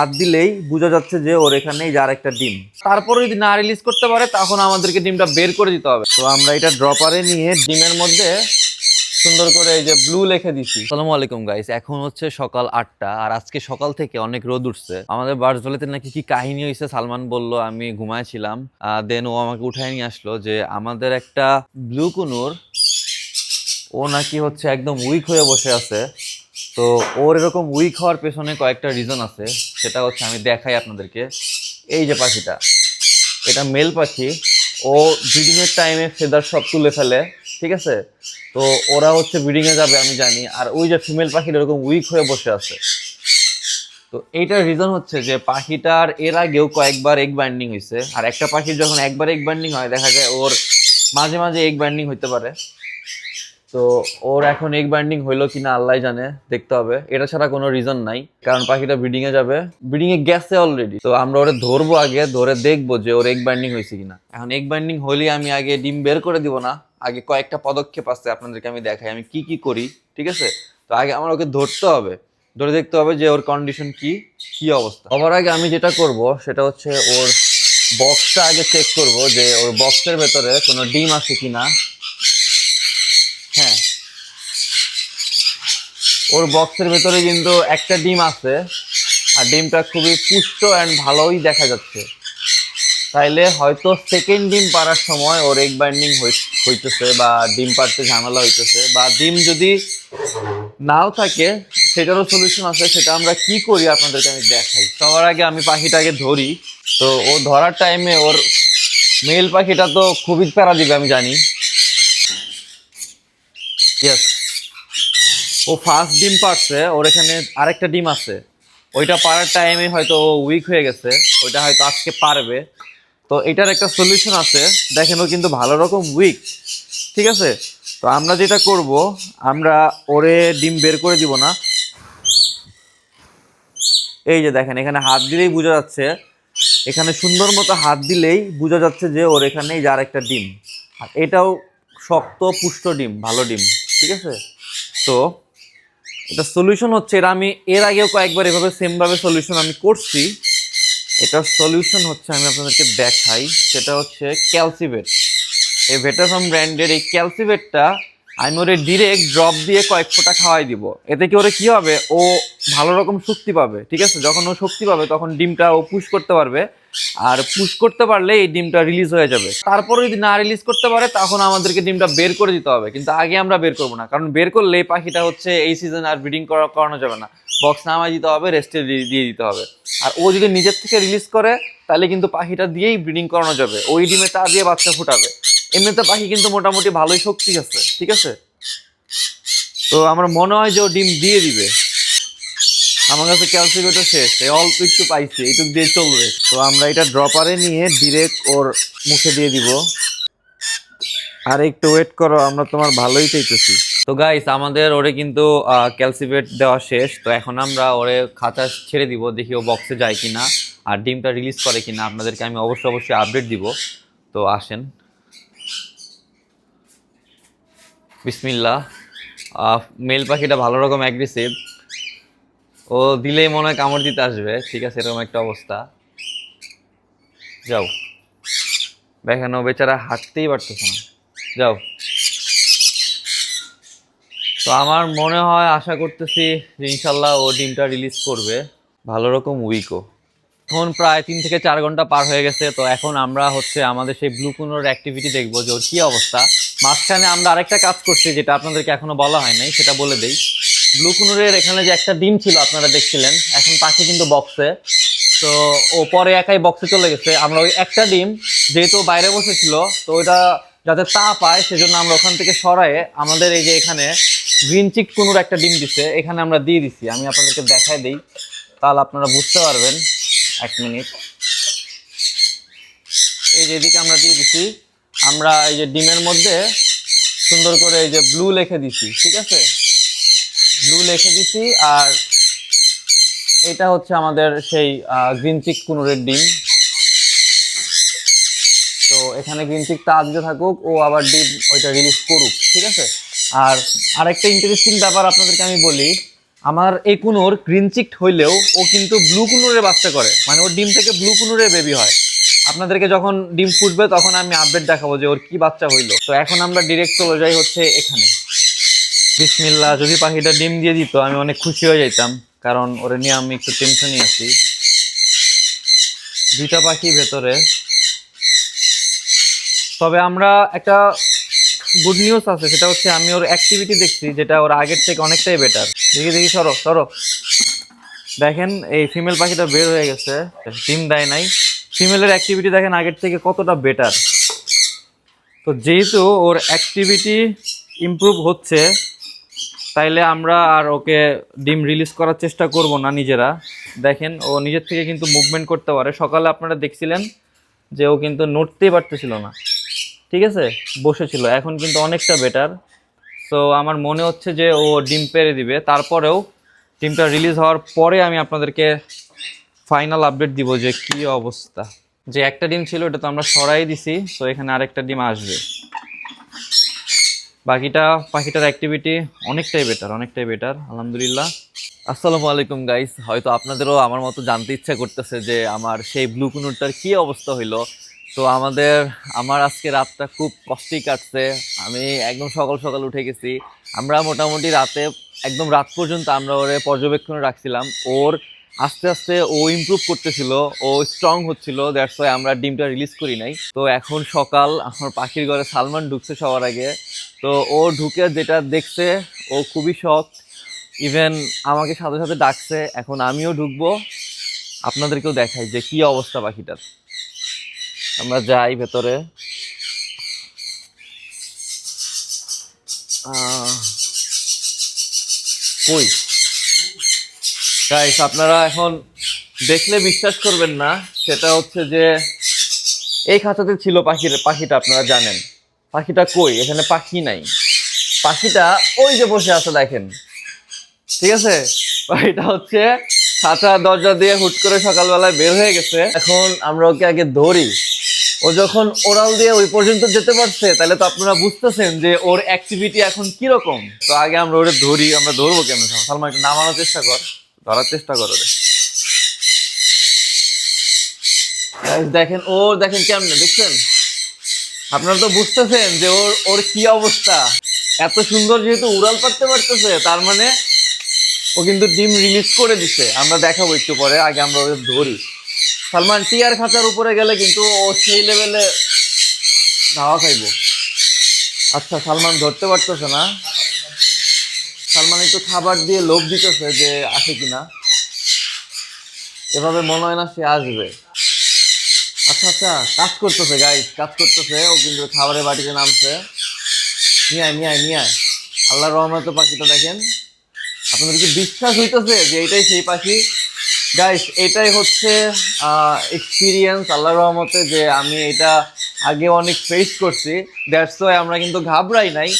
হাত দিলেই বোঝা যাচ্ছে যে ওর এখানেই যার একটা ডিম। তারপরে যদি না রিলিজ করতে পারে, তখন আমাদেরকে ডিমটা বের করে দিতে হবে। তো আমরা এটা ড্রপারে নিয়ে ডিমের মধ্যে সুন্দর করে এই যে ব্লু লিখে দিছি। আসসালামু আলাইকুম গাইস এখন হচ্ছে সকাল আটটা, আর আজকে সকাল থেকে অনেক রোদ উঠছে। আমাদের বার্সভ্যালিতে নাকি কি কাহিনী হয়েছে সালমান বলল, আমি ঘুমাইছিলাম। দেন ও আমাকে উঠায় নিয়ে আসলো যে আমাদের একটা ব্লু কুনুর, ও নাকি হচ্ছে একদম উইক হয়ে বসে আছে। তো ওর এরকম উইক হওয়ার পেছনে কয়েকটা রিজন আছে। সেটা হচ্ছে আমি দেখাই আপনাদেরকে। এই যে পাখিটা, এটা মেল পাখি। ও ব্রিডিং এর টাইমে ফেদার সব তুলে ফেলে, ঠিক আছে? তো ওরা হচ্ছে ব্রিডিংয়ে যাবে, আমি জানি। আর ওই যে ফিমেল পাখিটা এরকম উইক হয়ে বসে আছে। তো এইটার রিজন হচ্ছে যে পাখিটার এর আগেও কয়েকবার এগ বাইন্ডিং হয়েছে আর একটা পাখির যখন একবার এগ বাইন্ডিং হয়, দেখা যায় ওর মাঝে মাঝে এগ বাইন্ডিং হইতে পারে। তো ওর এখন এগ বাইন্ডিং হইল কিনা আল্লাহ জানে, দেখতে হবে। এটা ছাড়া কোনো রিজন নাই, কারণ পাখিটা ব্রিডিং এ যাবে। ব্রিডিং এ গেছে অলরেডি তো আমরা ওরে ধরবো আগে, ধরে দেখব যে ওর এগ বাইন্ডিং হয়েছে কিনা। এখন এগ বাইন্ডিং হইলে আমি আগে ডিম বের করে দিব না, আগে কয়েকটা পদক্ষেপ আছে আপনাদেরকে আমি দেখাই, আমি কি কি করি, ঠিক আছে? তো আগে আমার ওকে ধরতে হবে, ধরে দেখতে হবে যে ওর কন্ডিশন কি কি অবস্থা। সবার আগে আমি যেটা করব, সেটা হচ্ছে ওর বক্সটা আগে চেক করব যে ওর বক্সের ভেতরে কোনো ডিম আছে কিনা হ্যাঁ ওর বক্সের ভেতরে কিন্তু একটা ডিম আছে। আর ডিমটা খুবই পুষ্ট অ্যান্ড ভালোই দেখা যাচ্ছে। তাইলে হয়তো সেকেন্ড ডিম পাড়ার সময় ওর এগ বাইন্ডিং হইতেছে বা ডিম পাড়তে ঝামেলা হইতেছে বা ডিম যদি নাও থাকে, সেটারও সলিউশন আছে। সেটা আমরা কি করি আপনাদেরকে আমি দেখাই। সবার আগে আমি পাখিটাকে ধরি। তো ও ধরার টাইমে ওর মেল পাখিটা তো খুবই প্যারা দিবে, আমি জানি। ইয়েস ও ফার্স্ট ডিম পারছে, ওর এখানে আরেকটা ডিম আছে। ওইটা পারার টাইমে হয়তো উইক হয়ে গেছে, ওইটা হয়তো আজকে পারবে। তো এটার একটা সলিউশন আছে, দেখেন ও কিন্তু ভালো রকম উইক ঠিক আছে? তো আমরা যেটা করব, আমরা ওরে ডিম বের করে দিব না। এই যে দেখেন, এখানে হাত দিলেই বোঝা যাচ্ছে, এখানে সুন্দর মতো হাত দিলেই বোঝা যাচ্ছে যে ওর এখানেই যার একটা ডিম। আর এটাও শক্ত, পুষ্ট ডিম, ভালো ডিম, ঠিক আছে? তো এটা সলিউশন হচ্ছে এটা আমি, এর আগেও কয়েকবার এভাবে সেমভাবে সলিউশন আমি করছি। এটা সলিউশন হচ্ছে, আমি আপনাদেরকে দেখাই, সেটা হচ্ছে ক্যালসিভেট এই ভেটাফার্ম ব্র্যান্ডের এই ক্যালসিভেটটা আমি ওরে ডিরেক্ট ড্রপ দিয়ে কয়েক ফোঁটা খাওয়াই দিব। এতে কি ওরে কি হবে? ও ভালো রকম শক্তি পাবে, ঠিক আছে? যখন ও শক্তি পাবে, তখন ডিমটা ও পুশ করতে পারবে। আর পুশ করতে পারলে এই ডিমটা রিলিজ হয়ে যাবে। তারপরে যদি না রিলিজ করতে পারে, তখন আমাদেরকে ডিমটা বের করে দিতে হবে। কিন্তু আগে আমরা বের করব না। কারণ বের করলে এই পাখিটা হচ্ছে এই সিজন আর ব্রিডিং করা করানো যাবে না। বক্স নামায় দিতে হবে রেস্টে দিয়ে দিতে হবে। আর ও যদি নিজের থেকে রিলিজ করে, তাহলে কিন্তু পাখিটা দিয়েই ব্রিডিং করানো যাবে। ওই ডিমে তা দিয়ে বাচ্চা ফুটাবে। এমনিতে পাখি কিন্তু মোটামুটি ভালোই শক্তি আছে, ঠিক আছে? তো আমার মনে হয় যে ও ডিম দিয়ে দিবে। আমার কাছে ক্যালসিকেটও শেষ, এই অল্প একটু পাইছি, এইটুক দিয়ে চলবে। তো আমরা এটা ড্রপারে নিয়ে ডিরেক্ট ওর মুখে দিয়ে দিব। আর একটু ওয়েট করো, আমরা তোমার ভালোই চাইতেছি। তো গাইস আমাদের ওরে কিন্তু ক্যালসিভেট দেওয়া শেষ। তো এখন আমরা ওরে খাঁচা ছেড়ে দিব, দেখি ও বক্সে যায় কিনা। আর ডিমটা রিলিজ করে কিনা, আপনাদেরকে আমি অবশ্যই অবশ্যই আপডেট দিব। তো আসেন। বিসমিল্লা মেল পাখিটা ভালো রকম অ্যাগ্রেসিভ ও দিলেই মনে হয় কামড় দিতে আসবে। ঠিক আছে, এরকম একটা অবস্থা। যাও। দেখেন বেচারা হাঁটতেই পারতেছে না। যাও। তো আমার মনে হয়, আশা করতেছি যে ইনশাল্লাহ ও ডিমটা রিলিজ করবে। ভালো রকম উইকও এখন প্রায় তিন থেকে চার ঘণ্টা পার হয়ে গেছে, তো এখন আমরা হচ্ছে আমাদের সেই ব্লু কুনোর অ্যাক্টিভিটি দেখব যে ওর কী অবস্থা। মাঝখানে আমরা আরেকটা কাজ করছি যেটা আপনাদেরকে এখনও বলা হয় নাই, সেটা বলে দেই। ব্লু কুনুরের এখানে যে একটা ডিম ছিল, আপনারা দেখছিলেন, এখন পাখি কিন্তু বক্সে তো ও পরে একাই বক্সে চলে গেছে। আমরা ওই একটা ডিম যেহেতু বাইরে বসেছিল, তো ওইটা যাতে তা পায়, সেজন্য আমরা ওখান থেকে সরায়ে আমাদের এই যে এখানে গ্রিন চিক কুনুর একটা ডিম দিছে, এখানে আমরা দিয়ে দিছি। আমি আপনাদেরকে দেখাই দিই, তাহলে আপনারা বুঝতে পারবেন। এক মিনিট। এই যে এদিকে আমরা দিয়ে দিছি, আমরা এই যে ডিমের মধ্যে সুন্দর করে এই যে ব্লু লিখে দিছি, ঠিক আছে? ব্লু লিখে দিছি, আর এটা হচ্ছে আমাদের সেই গ্রিন চিক কুনুরের ডিম। তো এখানে গ্রিন চিক দিতে থাকুক, ও আবার ডিম ওইটা রিলিজ করুক, ঠিক আছে? আর আরেকটা ইন্টারেস্টিং ব্যাপার আপনাদেরকে আমি বলি আমার এই কুনুর গ্রিন চিকড হইলেও ও কিন্তু ব্লু কুনুরের বাচ্চা করে। মানে ওর ডিম থেকে ব্লু কুনুরের বেবি হয়। আপনাদেরকে যখন ডিম ফুটবে তখন আমি আপডেট দেখাবো যে ওর কি বাচ্চা হইল। তো এখন আমরা ডিরেক্ট চলে যাই হচ্ছে এখানে। বিসমিল্লা যদি পাখিটা ডিম দিয়ে দিত, আমি অনেক খুশি হয়ে যাইতাম। কারণ ওরে নিয়ে আমি একটু টেনশনই আছি। দুইটা পাখি ভেতরে। তবে আমরা একটা গুড নিউজ আছে, সেটা হচ্ছে আমি ওর অ্যাক্টিভিটি দেখছি, যেটা ওর আগের থেকে অনেকটাই বেটার দেখি দেখি, সরো সরো। দেখেন, এই ফিমেল পাখিটা বের হয়ে গেছে। ডিম দেয় নাই। ফিমেলের অ্যাক্টিভিটি দেখেন আগের থেকে কতটা বেটার তো যেহেতু ওর অ্যাক্টিভিটি ইমপ্রুভ হচ্ছে, তাইলে আমরা আর ওকে ডিম রিলিজ করার চেষ্টা করব না নিজেরা। দেখেন, ও নিজের থেকে কিন্তু মুভমেন্ট করতে পারে। সকালে আপনারা দেখছিলেন যে ও কিন্তু নড়তেই পারতেছিল না। ঠিক আছে? বসেছিল। এখন কিন্তু অনেকটা বেটার সো আমার মনে হচ্ছে যে ও ডিম পেরে দিবে। তারপরেও ডিমটা রিলিজ হওয়ার পরে আমি আপনাদেরকে ফাইনাল আপডেট দিব যে কি অবস্থা। যে একটা ডিম ছিল ওটা তো আমরা সরাই দিছি, তো এখানে আরেকটা ডিম আসবে। বাকিটা পাখিটার অ্যাক্টিভিটি অনেকটাই বেটার অনেকটাই বেটার আলহামদুলিল্লাহ। আসসালামু আলাইকুম গাইস হয়তো আপনাদেরও আমার মতো জানতে ইচ্ছা করতেছে যে আমার সেই ব্লু কুনুরটার কি অবস্থা হইল। তো আমাদের, আমার আজকে রাতটা খুব কষ্টেই কাটছে। আমি একদম সকাল সকাল উঠে গেছি। আমরা মোটামুটি রাতে, একদম রাত পর্যন্ত আমরা ওরে পর্যবেক্ষণে রাখছিলাম। ওর আস্তে আস্তে ও ইমপ্রুভ করতেছিল, ও স্ট্রং হচ্ছিল দ্যাটস ওয়াই আমরা ডিমটা রিলিজ করি নাই। তো এখন সকাল, আমার পাখির ঘরে সালমান ঢুকছে সবার আগে। তো ও ঢুকে যেটা দেখছে, ও খুবই শখ ইভেন আমাকে সাথে সাথে ডাকছে, এখন আমিও ঢুকবো। আপনাদেরকেও দেখাই যে কি অবস্থা পাখিটার। আমরা যাই ভেতরে। কই? গাইস আপনারা এখন দেখলে বিশ্বাস করবেন না, সেটা হচ্ছে যে এই খাঁচাতে ছিল পাখির পাখিটা, আপনারা জানেন। পাখিটা কই? এখানে পাখি নাই। পাখিটা ওই যে বসে আছে, দেখেন। ঠিক আছে? পাখিটা হচ্ছে খাঁচা দরজা দিয়ে হুট করে সকালবেলায় বের হয়ে গেছে। এখন আমরা ওকে আগে ধরি। ও যখন ওরাল দিয়ে ওই পর্যন্ত যেতে পারছে, তাহলে তো আপনারা বুঝতেছেন যে ওর অ্যাক্টিভিটি এখন কীরকম। তো আগে আমরা ওরে ধরি, আমরা ধরবো কেমন সালমান একটু নামানোর চেষ্টা কর, ধরার চেষ্টা কর ওরে। দেখেন, ও দেখেন কেমনে, দেখছেন? আপনারা তো বুঝতেছেন যে ওর ওর কি অবস্থা। এত সুন্দর যেহেতু উড়াল পারতে পারতেছে, তার মানে ও কিন্তু ডিম রিলিজ করে দিছে। আমরা দেখাবো একটু পরে, আগে আমরা ওদের ধরি। সালমান, টিয়ার খাঁচার উপরে গেলে কিন্তু ও সেই লেভেলে ধাওয়া খাইবো। আচ্ছা সালমান ধরতে পারতেছে না। সালমান একটু খাবার দিয়ে লোভ দিতেছে যে আসে কিনা। এভাবে মনে হয় না সে আসবে। আচ্ছা আচ্ছা কাজ করতেছে গাইস কাজ করতেছে। ও কিন্তু খাবারের বাটিতে নামছে। নিয়ে আয় নিয়ে আয় নিয়ে আয় আল্লাহর রহমতে পাখিটা দেখেন। আপনাদের কি বিশ্বাস হইতেছে যে এটাই সেই পাখি? গাইস এটাই হচ্ছে এক্সপিরিয়েন্স আল্লাহর রহমতে যে আমি এটা আগে অনেক ফেস করছি। দ্যাটস ওয়াই আমরা কিন্তু ঘাবড়াই নাই।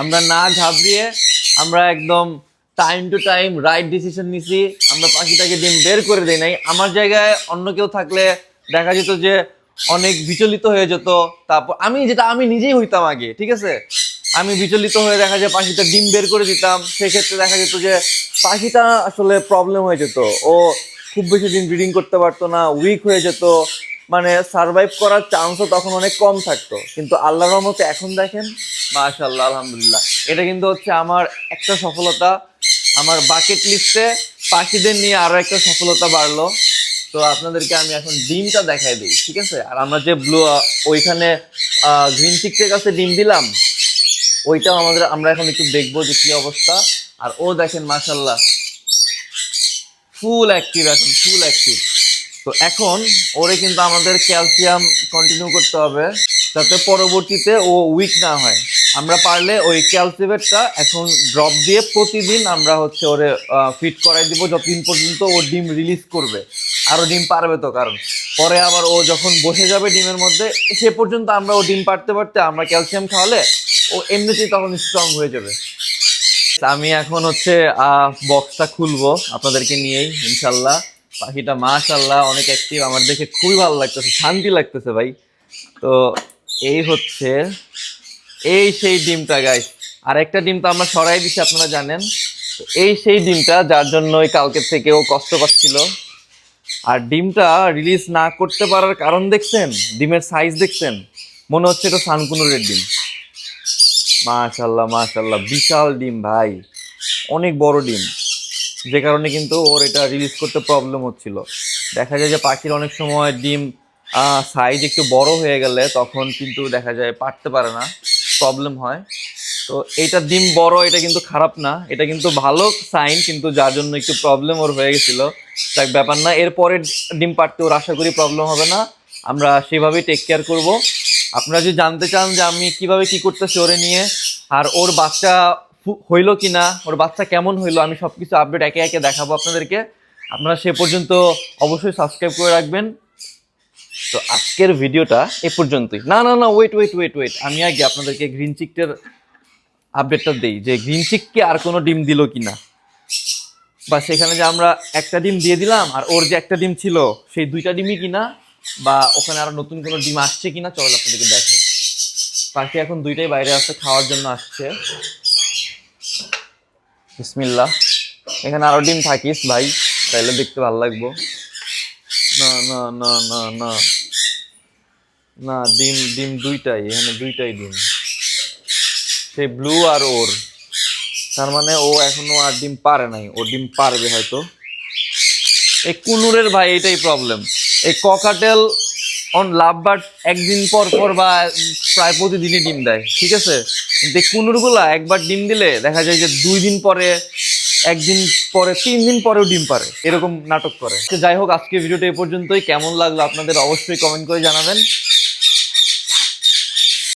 আমরা না ঘাবড়িয়ে আমরা একদম time to time right decision নিছি। আমরা পাখিটাকে ডিম বের করে দেই নাই। আমার জায়গায় অন্য কেউ থাকলে দেখা যেত যে অনেক বিচলিত হয়ে যেত। তারপর আমি যেটা, আমি নিজেই হইতাম আগে, ঠিক আছে? আমি বিচলিত হয়ে দেখা যায় পাখিটা ডিম বের করে দিতাম। সেক্ষেত্রে দেখা যেত যে পাখিটা আসলে প্রবলেম হয়ে যেত। ও খুব বেশি দিন ব্রিডিং করতে পারতো না উইক হয়ে যেত। মানে সার্ভাইভ করার চান্সও তখন অনেক কম থাকতো। কিন্তু আল্লাহর রহমতে এখন দেখেন মাশাল্লাহ আলহামদুলিল্লাহ। এটা কিন্তু হচ্ছে আমার একটা সফলতা। আমার বাকেট লিস্টে পাখিদের নিয়ে আরও একটা সফলতা বাড়লো। তো আপনাদেরকে আমি এখন ডিমটা দেখাই দিই, ঠিক আছে? আর আমরা যে ব্লু ওইখানে গ্রিন চিকের কাছে ডিম দিলাম, ওইটাও আমাদের, আমরা এখন একটু দেখব যে কি অবস্থা। আর ও দেখেন মাশাল্লাহ ফুল অ্যাক্টিভ এখন ফুল অ্যাক্টিভ তো এখন ওরে কিন্তু আমাদের ক্যালসিয়াম কন্টিনিউ করতে হবে, যাতে পরবর্তীতে ও উইক না হয়। আমরা পারলে ওই ক্যালসিভেটটা এখন ড্রপ দিয়ে প্রতিদিন আমরা হচ্ছে ওরে ফিট করাই দিব যতদিন পর্যন্ত ও ডিম রিলিজ করবে। আরও ডিম পারবে তো কারণ। পরে আবার ও যখন বসে যাবে ডিমের মধ্যে, সে পর্যন্ত আমরা ও ডিম পারতে পারতে আমরা ক্যালসিয়াম খাওয়ালে ও এমনিতেই তখন স্ট্রং হয়ে যাবে। আমি এখন হচ্ছে বক্সটা খুলবো আপনাদেরকে নিয়েই, ইনশাল্লাহ। পাখিটা মাশাল্লাহ, অনেক অ্যাক্টিভ আমার দেখে খুবই ভালো লাগতেছে, শান্তি লাগতেছে ভাই। তো এই হচ্ছে, এই সেই ডিমটা গাইস আর একটা ডিম তো আমরা সরাই দিছি, আপনারা জানেন। তো এই সেই ডিমটা, যার জন্য ওই কালকের থেকে ও কষ্ট পাচ্ছিল। আর ডিমটা রিলিজ না করতে পারার কারণ দেখছেন? ডিমের সাইজ দেখছেন? মনে হচ্ছে এটা সানকুনুরের ডিম। মাশাল্লাহ মাশাল্লাহ বিশাল ডিম ভাই। অনেক বড় ডিম। যে কারণে কিন্তু ওর এটা রিলিজ করতে প্রবলেম হচ্ছিল। দেখা যায় যে পাখির অনেক সময় ডিম সাইজ একটু বড় হয়ে গেলে তখন কিন্তু দেখা যায় পারতে পারে না। প্রবলেম হয়। তো এইটা ডিম বড়, এটা কিন্তু খারাপ না। এটা কিন্তু ভালো সাইন কিন্তু যার জন্য একটু প্রবলেম ওর হয়ে গেছিল। তাই ব্যাপার না। এরপরে ডিম পারতে ওর আশা করি প্রবলেম হবে না। আমরা সেভাবেই টেক কেয়ার করব। আপনারা যদি জানতে চান যে আমি কীভাবে কি করতেছি ওরে নিয়ে, আর ওর বাচ্চা হইল কি না ওর বাচ্চা কেমন হইল, আমি সব কিছু আপডেট একে একে দেখাবো আপনাদেরকে। আপনারা সে পর্যন্ত অবশ্যই সাবস্ক্রাইব করে রাখবেন। তো আজকের ভিডিওটা এ পর্যন্তই। না না না ওয়েট ওয়েট ওয়েট ওয়েট আমি আগে আপনাদেরকে গ্রিন চিকটার আপডেটটা দিই, যে গ্রিন চিককে আর কোনো ডিম দিল কি না বা সেখানে যে আমরা একটা ডিম দিয়ে দিলাম, আর ওর যে একটা ডিম ছিল, সেই দুইটা ডিমই কিনা বা ওখানে আরও নতুন কোনো ডিম আসছে কিনা চল আপনাদেরকে দেখাই। পাখি এখন দুইটাই বাইরে আসছে খাওয়ার জন্য আসছে। বিসমিল্লাহ। এখানে আরও ডিম থাকিস ভাই, তাইলে দেখতে ভালো লাগবো। না না না না না। না, ডিম ডিম দুইটাই, এখানে দুইটাই ডিম। সেই ব্লু আর ওর। তার মানে ও এখনও আর ডিম পারে নাই, ও ডিম পারবে হয়তো। এই কুনুরের ভাই, এটাই প্রবলেম এই ককাটেল অন লাভ বার্ড একদিন পর পর বা প্রায় প্রতিদিনই ডিম দেয়, ঠিক আছে? এই কুনুরগুলা একবার ডিম দিলে দেখা যায় যে দুই দিন পরে, একদিন পরে, তিন দিন পরেও ডিম পারে, এরকম নাটক করে। যাই হোক আজকে ভিডিওটা এ পর্যন্তই। কেমন লাগল আপনাদের অবশ্যই কমেন্ট করে জানাবেন।